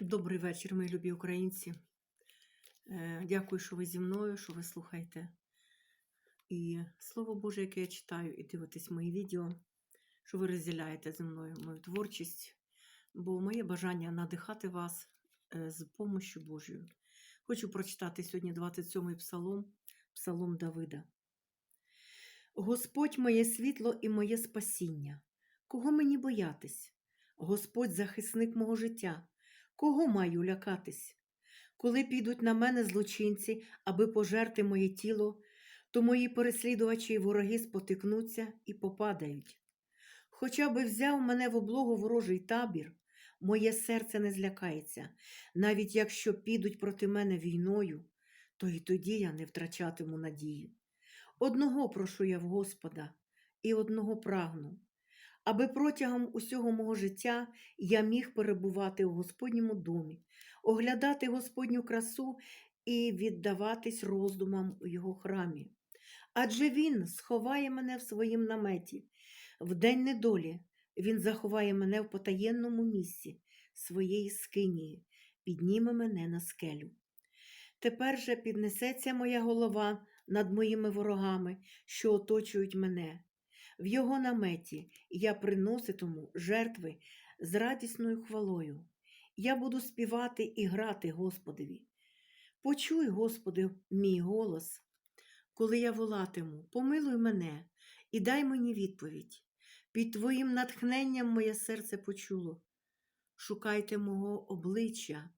Добрий вечір, мої любі українці. Е, Дякую, що ви зі мною, що ви слухаєте. І слово Боже, яке я читаю, і дивитесь мої відео, що ви розділяєте зі мною мою творчість, бо моє бажання надихати вас е, з помощю Божою. Хочу прочитати сьогодні 27-й псалом, псалом Давида. Господь моє світло і моє спасіння. Кого мені боятись? Господь захисник мого життя. Кого маю лякатись? Коли підуть на мене злочинці, аби пожерти моє тіло, то мої переслідувачі і вороги спотикнуться і попадають. Хоча би взяв мене в облогу ворожий табір, моє серце не злякається, навіть якщо підуть проти мене війною, то і тоді я не втрачатиму надію. Одного прошу я в Господа і одного прагну, аби протягом усього мого життя я міг перебувати у Господньому домі, оглядати Господню красу і віддаватись роздумам у його храмі. Адже Він сховає мене в своїм наметі, в день недолі Він заховає мене в потаєнному місці своєї скинії, підніме мене на скелю. Тепер же піднесеться моя голова над моїми ворогами, що оточують мене. В його наметі я приноситиму жертви з радісною хвалою. Я буду співати і грати Господові. Почуй, Господи, мій голос, коли я волатиму, помилуй мене і дай мені відповідь. Під Твоїм натхненням моє серце почуло. Шукайте мого обличчя.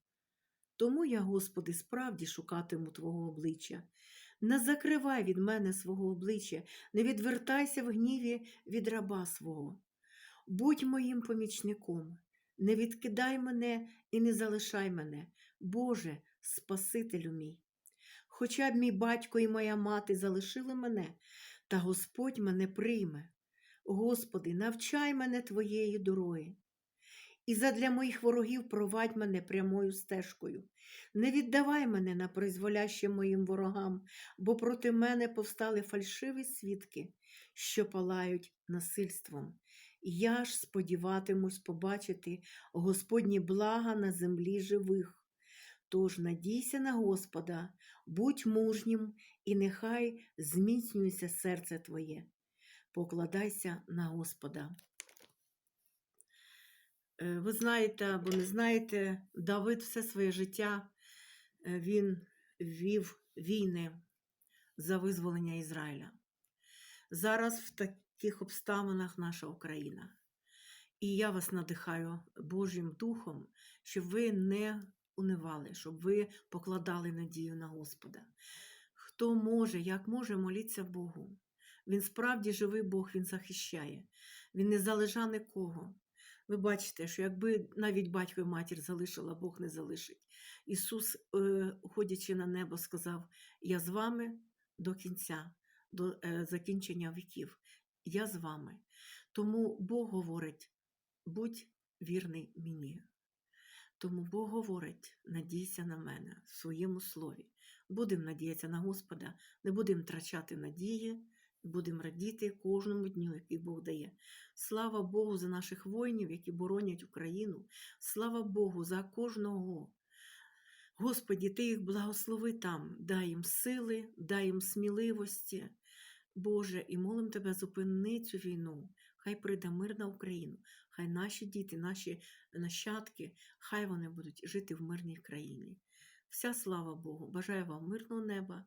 Тому я, Господи, справді шукатиму Твого обличчя. Не закривай від мене свого обличчя, не відвертайся в гніві від раба свого. Будь моїм помічником, не відкидай мене і не залишай мене, Боже, Спасителю мій. Хоча б мій батько і моя мати залишили мене, та Господь мене прийме. Господи, навчай мене Твоєї дороги. І задля моїх ворогів провадь мене прямою стежкою. Не віддавай мене на призволяще моїм ворогам, бо проти мене повстали фальшиві свідки, що палають насильством. Я ж сподіватимусь побачити Господні блага на землі живих. Тож надійся на Господа, будь мужнім, і нехай зміцнюється серце твоє. Покладайся на Господа. Е, Ви знаєте або не знаєте, Давид все своє життя е, він вів війни за визволення Ізраїля. Зараз в таких обставинах наша Україна. І я вас надихаю Божим Духом, щоб ви не унивали, щоб ви покладали надію на Господа. Хто може, як може, моліться Богу. Він справді живий Бог, Він захищає, Він не залежа нікого. Ви бачите, що якби навіть батько і матір залишила, Бог не залишить. Ісус, е, уходячи на небо, сказав: Я з вами до кінця, до е, закінчення віків. Я з вами. Тому Бог говорить: будь вірний мені. Тому Бог говорить: надійся на мене в своєму слові. Будемо надіятися на Господа, не будемо втрачати надії, будемо радіти кожному дню, який Бог дає. Слава Богу за наших воїнів, які боронять Україну. Слава Богу за кожного. Господі, Ти їх благослови там, дай їм сили, дай їм сміливості. Боже, і молим Тебе, зупини цю війну. Хай прийде мир на Україну, хай наші діти, наші нащадки, хай вони будуть жити в мирній країні. Вся слава Богу! Бажаю вам мирного неба,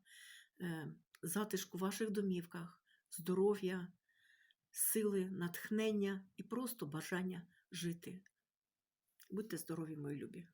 е, затишку в ваших домівках, здоров'я, сили, натхнення і просто бажання жити. Будьте здорові, мої любі!